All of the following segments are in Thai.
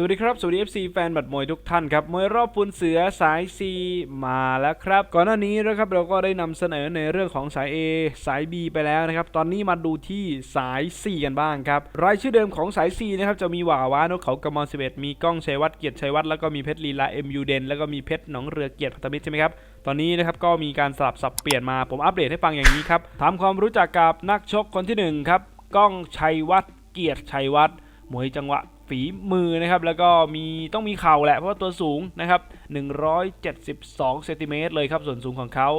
สวัสดีครับ สวัสดี FC แฟนบัตรมวยทุกท่านครับ มวยรอบปูนเสือสาย C มาแล้วครับ ก่อนหน้านี้นะครับเราก็ได้นำเสนอในเรื่องของสาย A สาย B ไปแล้วนะครับ ตอนนี้มาดูที่สาย C กันบ้างครับ รายชื่อเดิมของสาย C นะครับจะมีหว่าวานกเขากมล11 มีก้องชัยวัฒน์เกียรติชัยวัฒน์แล้วก็มีเพชรลีลา MU เดนแล้วก็มีเพชรหนองเรือเกียรติพัฒมิตรใช่ไหมครับตอนนี้นะครับก็มีการสลับสับเปลี่ยนมาผมอัปเดตให้ฟังอย่างนี้ครับทำความรู้จักกับนักชกคนที่หนึ่งครับก้องชัยวัฒน์เกียรติชัยวัฒน์ มวยจังหวะฝีมือนะครับ แล้วก็มีต้องมีเข่าแหละเพราะว่าตัวสูงนะครับ 172เซนติเมตรเลยครับ ส่วนสูงของเขา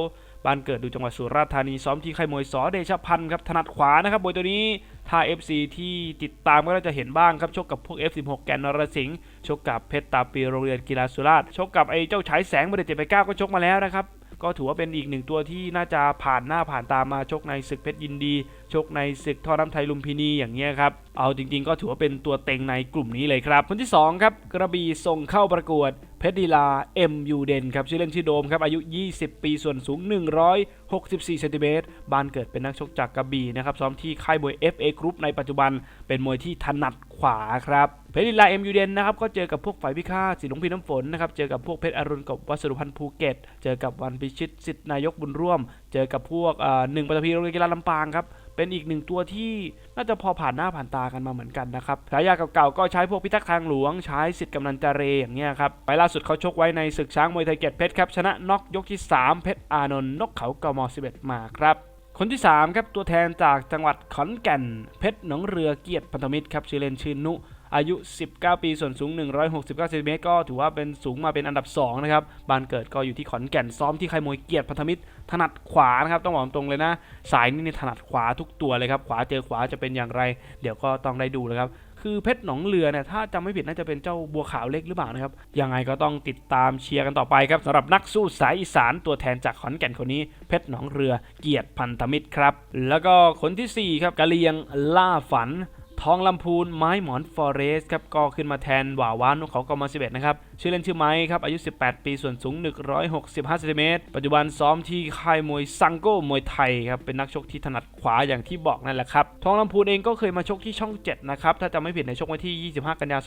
บ้านเกิดดูจังหวัดสุราษฎร์ธานีซ้อมที่ค่ายมวยสอเดชพันธ์ครับถนัดขวานะครับมวยตัวนี้ถ้า FC ที่ติดตามก็จะเห็นบ้างครับชกกับพวก F16 แกนนรสิงห์ชกกับเพชรตาปีโรงเรียนกีฬาสุราษฎร์ชกกับไอ้เจ้าฉายแสงบริเจ็ดไปเก้าก็ชกมาแล้วนะครับ ก็ถือว่าเป็นอีกหนึ่งตัวที่น่าจะผ่านหน้าผ่านตามมาชกในศึกเพชรยินดี ชกในศึกท่อน้ำไทยลุมพินีอย่างเงี้ยครับ เอาจริงๆ ก็ถือว่าเป็นตัวเต็งในกลุ่มนี้เลยครับ คนที่2ครับกระบี่ส่งเข้าประกวด เพชรดีลา MU เดนครับชื่อเล่นชื่อโดมครับอายุ 20 ปีส่วนสูง 164เซนติเมตรบ้านเกิดเป็นนักชกจากกระบี่นะครับซ้อมที่ค่ายมวย FA Group ในปัจจุบันเป็นมวยที่ถนัดขวาครับเพชรดีลา MU เดนนะครับก็เจอกับพวกฝ่ายพิฆาตสีหลวงพีน้ำฝนนะครับเจอกับพวกเพชรอรุณกับวัสดุพันธ์ภูเก็ต เจอกับวันพิชิตสิทธินายกบุญร่วม เจอกับพวกหนึ่งปัตภีโรงเรียนกีฬาลำปางครับ เป็นอีกหนึ่งตัวที่น่าจะพอผ่านหน้าผ่านตากันมาเหมือนกันนะครับฉายาเก่าๆก็ใช้พวกพิทักษ์ทางหลวง ใช้สิทธิ์กำนันจาเรอย่างเงี้ยครับไปล่าสุดเขาชกไว้ในศึกช้างมวยไทยเกียรติเพชรครับชนะน็อกยกที่ 3 เพชรอานนท์นกเขากม11 มาครับคนที่3ครับตัวแทนจากจังหวัดขอนแก่น เพชรหนองเรือเกียรติพันธมิตรครับชื่อเล่นชื่อนุ อายุ 19 ปี ส่วนสูง 169เซนติเมตรก็ถือว่าเป็นสูงมาเป็นอันดับ 2 นะครับ บานเกิดก็อยู่ที่ขอนแก่นซ้อมที่ใค่ายมวยเกียรติพันธมิตร ถนัดขวานะครับ ต้องบอกตรงเลยนะ สายนี้นี่ถนัดขวาทุกตัวเลยครับ ขวาเจอขวาจะเป็นอย่างไร เดี๋ยวก็ต้องได้ดูนะครับคือเพชรหนองเรือเนี่ยถ้าจำไม่ผิดน่าจะเป็นเจ้าบัวขาวเล็กหรือเปล่านะครับยังไงก็ต้องติดตามเชียร์กันต่อไปครับสำหรับนักสู้สายอีสานตัวแทนจากขอนแก่นคนนี้ เพชรหนองเรือเกียรติพันธมิตรครับ แล้วก็คนทีสี่4ครับกะเลียงล่าฝัน ทองลำพูนไม้หมอนฟอเรสครับก็ขึ้นมาแทนหว่าวานของเขากม11นะครับ ชื่อเล่นชื่อไม้ครับ อายุ 18 ปี ส่วนสูง 165เซนติเมตรปัจจุบันซ้อมที่ค่ายมวยซังโก้มวยไทยครับ เป็นนักชกที่ถนัดขวาอย่างที่บอกนั่นแหละครับ ทองลำพูนเองก็เคยมาชกที่ช่อง 7 นะครับ ถ้าจำไม่ผิดในชกวันที่ 25 กันยายน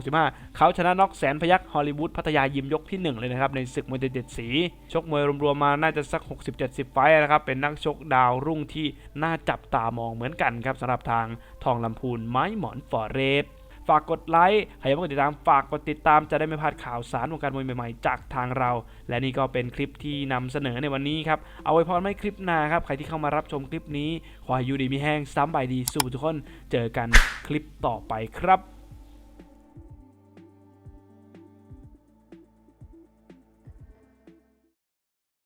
2565 เขาชนะน็อกแสนพยักฮอลลีวูดพัทยายิมยกที่ 1 เลยนะครับ ในศึกมวยเด็ดสี ชกมวยรวมๆมาน่าจะสัก 60-70 ไฟนะครับ เป็นนักชกดาวรุ่งที่น่าจับตามองเหมือนกันครับสำหรับทางทองลำพูนไม้หมอนฟอเรส ฝากกดไลค์ใครยังไม่กดติดตามฝากกดติดตามจะได้ไม่พลาดข่าวสารวงการมวยใหม่ๆ จากทางเรา และนี่ก็เป็นคลิปที่นำเสนอในวันนี้ครับ เอาไว้พรไม่คลิปหน้าครับ ใครที่เข้ามารับชมคลิปนี้ ขอให้ยูดีมีแห้งซ้ำใบดีสู่ทุกคน เจอกันคลิปต่อไปครับ